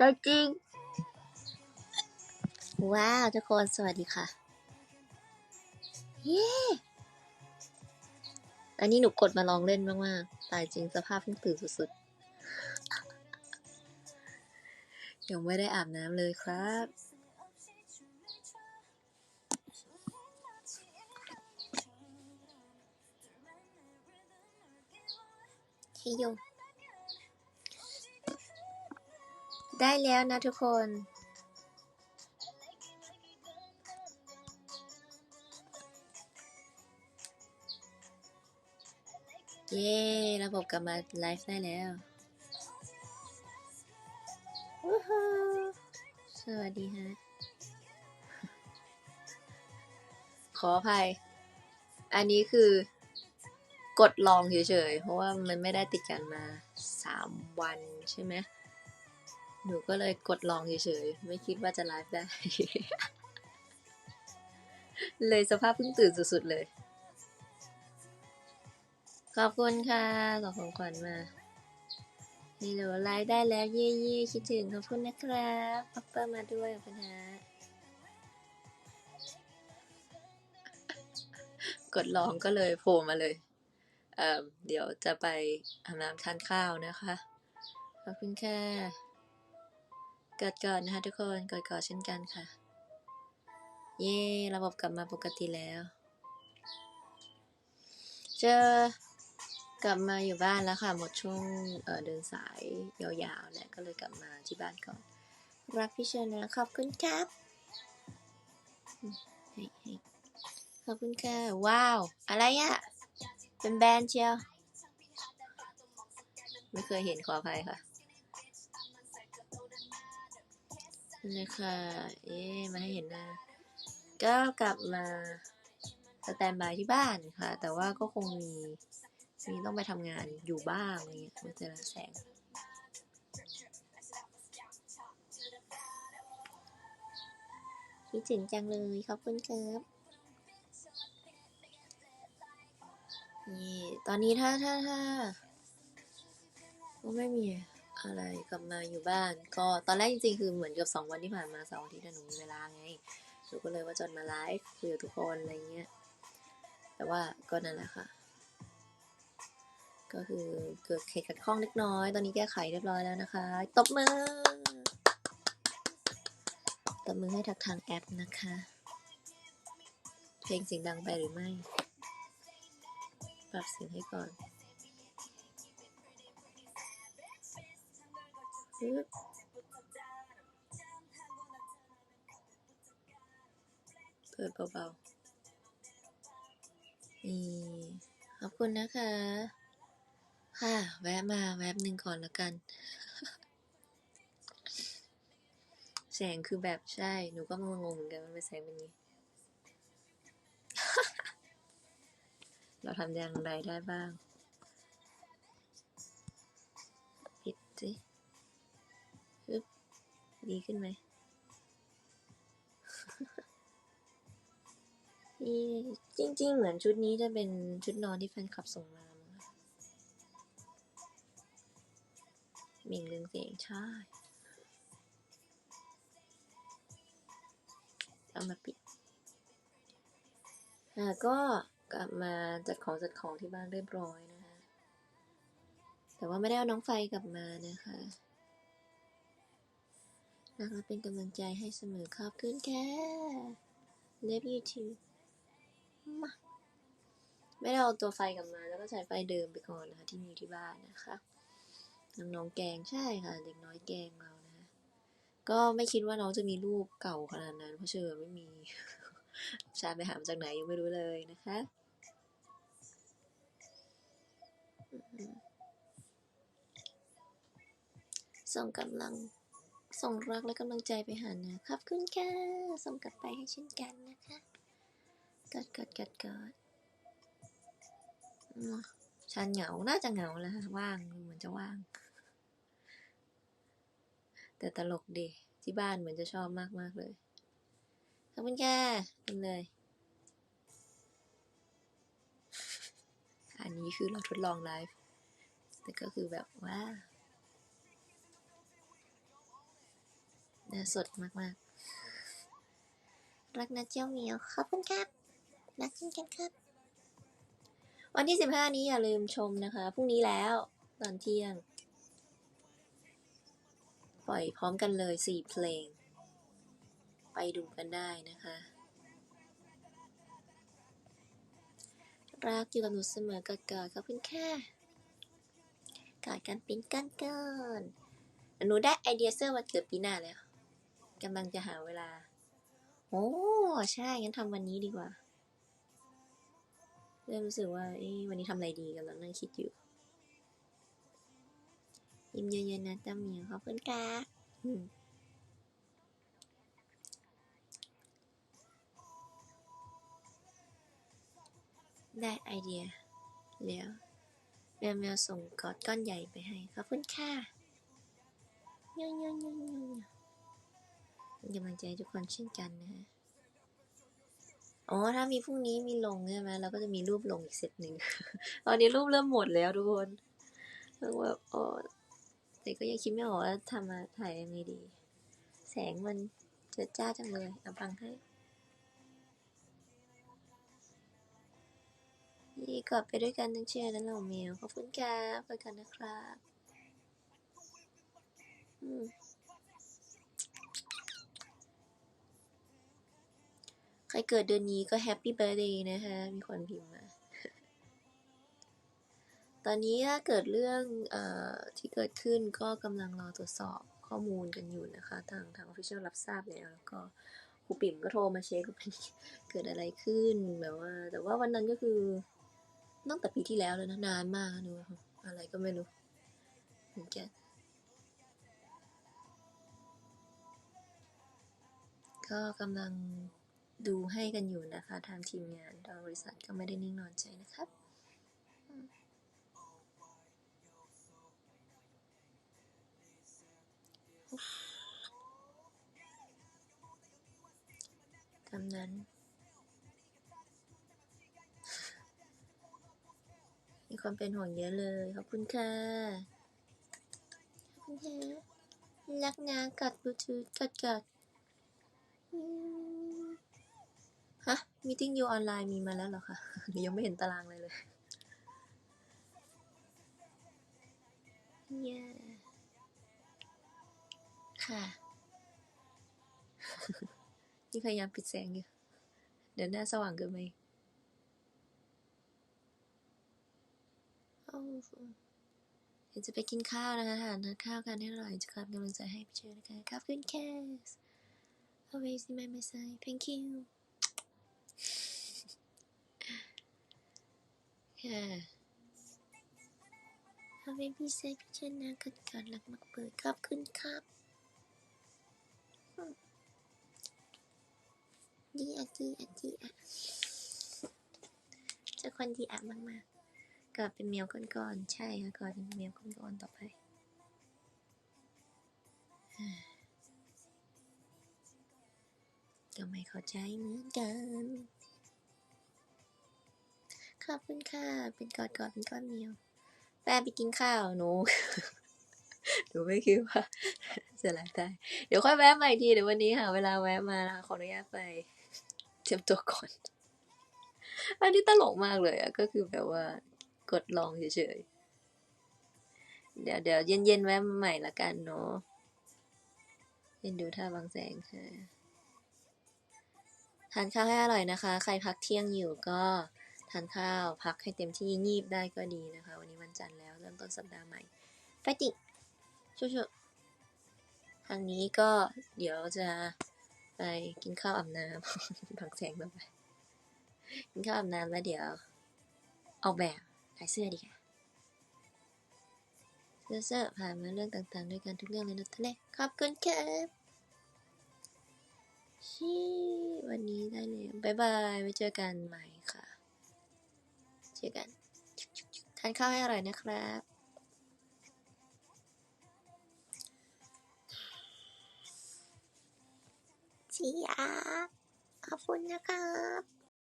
ตัวจริง ว้าวทุกคนสวัสดีค่ะ เย้อันนี้หนูกดมาลองเล่นมากๆตายจริงสภาพเพิ่งตื่นสุดๆ ยังไม่ได้อาบน้ำเลยครับเฮ้ ได้แล้วนะทุกคนเย้ระบบกลับมาไลฟ์ได้แล้ววู้ฮู้สวัสดีฮะ ขออภัย อันนี้คือกดลองเฉยๆ เพราะว่ามันไม่ได้ติดกันมาสามวันใช่ไหม หนูก็เลยกดลองเฉยๆ ไม่คิดว่าจะไลฟ์ได้ เลยสภาพเพิ่งตื่นสุดๆเลย ขอบคุณค่ะส่งของขวัญมาฮัลโหลไลฟ์ได้แล้วเย่เย่คิดถึงขอบคุณนะครับปัปเปอร์มาด้วยขอบคุณฮะกดลองก็เลยโผล่มาเลยเอ่อเดี๋ยวจะไปอาบน้ำทานข้าวนะคะ ขอบคุณค่ะ กอดก่อนนะคะทุกคนกอดก่อนเช่นกันค่ะ เย่ระบบกลับมาปกติแล้ว เจอกลับมาอยู่บ้านแล้วค่ะ หมดช่วงเเดินสายยาวๆเนี่ยก็เลยกลับมาที่บ้านก่อน รักพี่ชนะขอบคุณครับขอบคุณค่ะ ว้าว อะไรอะเป็นแบรนด์เชียว ไม่เคยเห็นขออภัยค่ะ เลยค่ะ เอ๊ะมาให้เห็นหน้า ก็กลับมาสแตนบายที่บ้านค่ะ แต่ว่าก็คงมีมีต้องไปทำงานอยู่บ้างอะไรเงี้ยมันจะแสงคิดถึงจังเลย ขอบคุณครับนี่ ตอนนี้ถ้าถ้าถ้าก็ไม่มี อะไรกลับมาอยู่บ้าน ก็ตอนแรกจริงๆคือเหมือนกับสองวันที่ผ่านมาสาร์อาทิตย์หนูมีเวลาไงหนูก็เลยว่าจะมาไลฟ์คุยกับทุกคนอะไรเงี้ยแต่ว่าก็นั่นแหละค่ะ ก็คือเกิดเหตุขัดข้องเล็กน้อย ตอนนี้แก้ไขเรียบร้อยแล้วนะคะตบมือตบมือให้ทักทางแอปนะคะ เพลงเสียงดังไปหรือไม่ ปรับเสียงให้ก่อน ปึ๊บเปิดเบาๆนี่ขอบคุณนะคะ ค่ะ แวะมาแวบหนึ่งก่อนแล้วกัน แสงคือแบบใช่ หนูก็งงเหมือนกันว่าเป็นแสงเป็นไงเราทำอย่างไรได้บ้างปิดสิ ปึ๊บดีขึ้นไหมนี่จริง ๆ เหมือนชุดนี้จะเป็นชุดนอนที่แฟนคลับส่งมาหมิงเรืองเสียงใช่เอามาปิดอ่าก็กลับมาจัดของจัดของที่บ้านเรียบร้อยนะคะ แต่ว่าไม่ได้เอาน้องไฟกลับมานะคะ รักและเป็นกำลังใจให้เสมอขอบคุณแค่ Love you too มาไม่ได้เอาตัวไฟกลับมา แล้วก็ใช้ไฟเดิมไปก่อนนะคะ ที่มีที่บ้านนะคะน้องๆแกงใช่ค่ะ เด็กน้อยแกงเรานะะก็ไม่คิดว่าน้องจะมีรูปเก่าขนาดนั้น เพราะเชื่อไม่มีชาไปหามาจากไหนยังไม่รู้เลยนะคะส่งกำลัง ส่งรักและกำลังใจไปหานะ ขอบคุณค่ะ ส่งกลับไปให้เช่นกันนะคะกดกดกดกดอืมชันเหงา น่าจะเหงาแล้วค่ะว่างเหมือนจะว่าง แต่ตลกดี ที่บ้านเหมือนจะชอบมากมากเลย ขอบคุณค่ะกินเลย อันนี้คือเราทดลองไลฟ์ แต่ก็คือแบบว่า นะสดมากๆ รักนะเจ้าเหมียว ขอบคุณครับรักเช่นกันครับ วันที่สิบห้านี้อย่าลืมชมนะคะ พรุ่งนี้แล้วตอนเที่ยง ปล่อยพร้อมกันเลยสี่เพลง ไปดูกันได้นะคะ รักอยู่กับหนูเสมอกอดๆขอบคุณค่ะกอดกันปิ้นกันเกินหนูได้ไอเดียเสื้อวันเกิดปีหน้าแล้ว กำลังจะหาเวลา โอ้ใช่งั้นทำวันนี้ดีกว่าเริ่มรู้สึกว่าเอ๊วันนี้ทำอะไรดีกำลังนั่งคิดอยู่ ยิ้มเย็นๆนะตาเหมียวขอบคุณค่ะได้ไอเดีย แล้วแมวแมวส่งกอดก้อนใหญ่ไปให้ ขอบคุณค่ะยุ่งยุ่งยุ่งยุ่ง เป็นกำลังใจทุกคนเช่นกันนะฮะอ๋อถ้ามีพรุ่งนี้มีลงใช่ไหมเราก็จะมีรูปลงอีกเซตหนึ่งตอนนี้รูปเริ่มหมดแล้วทุกคนแล้วแบบโอ้แต่ก็ยังคิดไม่ออกว่าทำมาถ่ายยังไงดี แสงมันจิดจ้าจังเลยเอาบังให้นี่กอดไปด้วยกันทั้งเชียร์และเหล่าแมวขอบคุณครับไปกันนะครับ อืม ใครเกิดเดือนนี้ก็แฮปปี้เบ t ร์ a เดย์นะคะ มีคนพิมพ์มา ตอนนี้ถ้าเกิดเรื่องอที่เกิดขึ้นก็กำลังรอตรวจสอบข้อมูลกันอยู่นะคะ ทางทางออฟฟิเชียลรับทราบแล้ว แล้วก็ครูปิ่มก็โทรมาเช็คว่าเกิดอะไรขึ้นแบบว่า แต่ว่าวันนั้นก็คือตั้งแต่ปีที่แล้วเลยนะนานมากนะอะไรก็ไม่รู้เหมือนกันก็กำลัง ดูให้กันอยู่นะคะทางทีมงานทางบริษัทก็ไม่ได้นิ่งนอนใจนะครับอืมอุ๊ฟตามนั้นมีความเป็นห่วงเยอะเลย ขอบคุณค่ะ ขอบคุณค่ะ รักนะกัดบลูทูธกัดกัด ฮะมีติ้งยูออนไลน์มีมาแล้วเหรอคะหนูยังไม่เห็นตารางเลยเลยเย้ค่ะนี่พยายามปิดแสงอยู่ เดี๋ยวหน้าสว่างเกินไปโอ้โหเดี๋ยวจะไปกินข้าวนะคะทานทานข้าวกันให้อร่อยจะครับกำลังใจให้พี่เชื่อนะคะขอบคุณแคส always in my side thank you ค่ะเอาไว้พี่เซพี่เชนนะกันก่อนหลักมักเปิดขอบคุณครับดีอะดีอะดีอะจะคนดีอะมากๆก็เป็นแมวก้อนๆใช่ค่ะก็เป็นแมวก้อนๆต่อไป ไม่เข้าใจเหมือนกัน ขอบคุณค่ะ เป็นกอดกอดเป็นก้อนเดียว แป้ไปกินข้าวหนูหนูไม่คิดว่าจะไลฟ์ได้ เดี๋ยวค่อยแวะมาอีกที เดี๋ยววันนี้หาเวลาแวะมานะคะขออนุญาตไปเตรียมตัวก่อน อันนี้ตลกมากเลยอะก็คือแบบว่ากดลองเฉยๆ เดี๋ยวเดี๋ยวเย็นเย็นๆแวะมาใหม่ละกันเนาะเย็นดูท่าบางแสงค่ะ ทานข้าวให้อร่อยนะคะ ใครพักเที่ยงอยู่ก็ทานข้าวพักให้เต็มที่งีบได้ก็ดีนะคะ วันนี้วันจันทร์แล้วเริ่มต้นสัปดาห์ใหม่ไฟติช่วยๆทางนี้ก็เดี๋ยวจะไปกินข้าวอาบน้ำบางแสงต่อไป กินข้าวอาบน้ำแล้วเดี๋ยว ออกแบบขายเสื้อดีกว่าเสื้อเสื้อผ่านมาเรื่องต่างๆ ด้วยกันทุกเรื่องเลยนะทะเลขอบคุณครับ วันนี้ได้เลยบายบายไว้เจอกันใหม่ค่ะ เจอกันทานข้าวให้อร่อยนะครับชียขอบคุณนะครับ